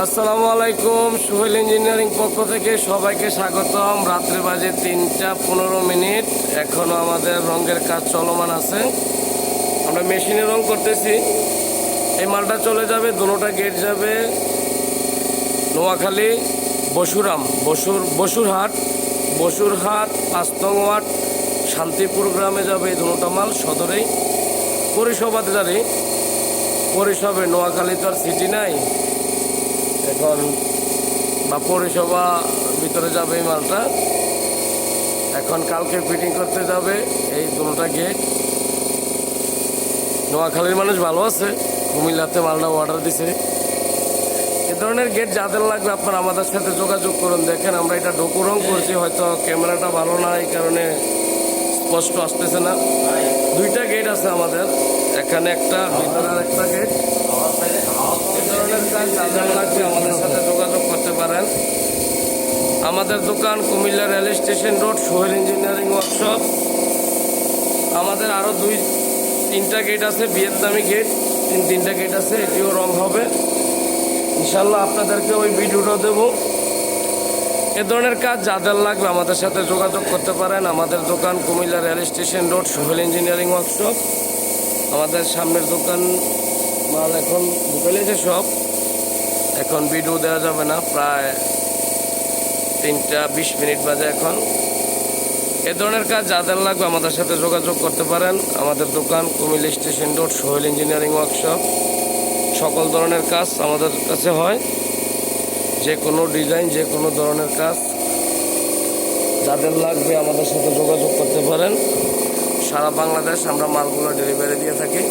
আসসালামু আলাইকুম, সোহেল ইঞ্জিনিয়ারিং পক্ষ থেকে সবাইকে স্বাগতম। রাত্রে বাজে তিনটা পনেরো মিনিট। এখনও আমাদের রঙের কাজ চলমান আছে। আমরা মেশিনে রং করতেছি। এই মালটা চলে যাবে দুটোটা গেট যাবে নোয়াখালী, বসুরাম, বসুর, বসুরহাট বসুরহাট পাঁচতং শান্তিপুর গ্রামে যাবে এই দুটোটা মাল সদরেই। পরিষেবাতে যাবে পরিষেবে নোয়াখালী তো আর সিটি নাই। এখন বা পৌরসভা ভিতরে যাবে এই মালটা। এখন কালকে ফিটিং করতে যাবে এই দুটোটা গেট নোয়াখালীর মানুষ ভালো আছে কুমিল্লাতে মালটা অর্ডার দিছে। এ ধরনের গেট যাদের লাগবে আপনারা আমাদের সাথে যোগাযোগ করুন। দেখেন আমরা এটা ডোকু রং করছি হয়তো ক্যামেরাটা ভালো না এই কারণে স্পষ্ট আসতেছে না। দুইটা গেট আছে আমাদের। এখানে একটা গেট ধরনের কাজ যাদের আমাদের সাথে যোগাযোগ করতে পারেন। আমাদের দোকান Comilla rail station road, Sohel engineering workshop. আমাদের আরও দুই, তিনটা গেট আছে, ভিয়েতনামি গেট তিন, তিনটা গেট আছে, এটিও রং হবে। ইনশাল্লাহ আপনাদেরকে ওই ভিডিওটা দেবো। এ ধরনের কাজ যাদের লাগবে আমাদের সাথে যোগাযোগ করতে পারেন। আমাদের দোকান Comilla rail station road, Sohel engineering workshop. আমাদের সামনের দোকান, মাল এখন ঢুকেলেছে সব। এখন ভিডিও দেওয়া যাবে না, প্রায় তিনটা বিশ মিনিট বাজে এখন। এ ধরনের কাজ যাদের লাগবে আমাদের সাথে যোগাযোগ করতে পারেন। আমাদের দোকান, Comilla station road, Sohel engineering workshop. সকল ধরনের কাজ আমাদের কাছে হয়। যে কোনো ডিজাইন, যে কোনো ধরনের কাজ যাদের লাগবে আমাদের সাথে যোগাযোগ করতে পারেন। সারা বাংলাদেশ আমরা মালগুলো ডেলিভারি দিয়ে থাকি।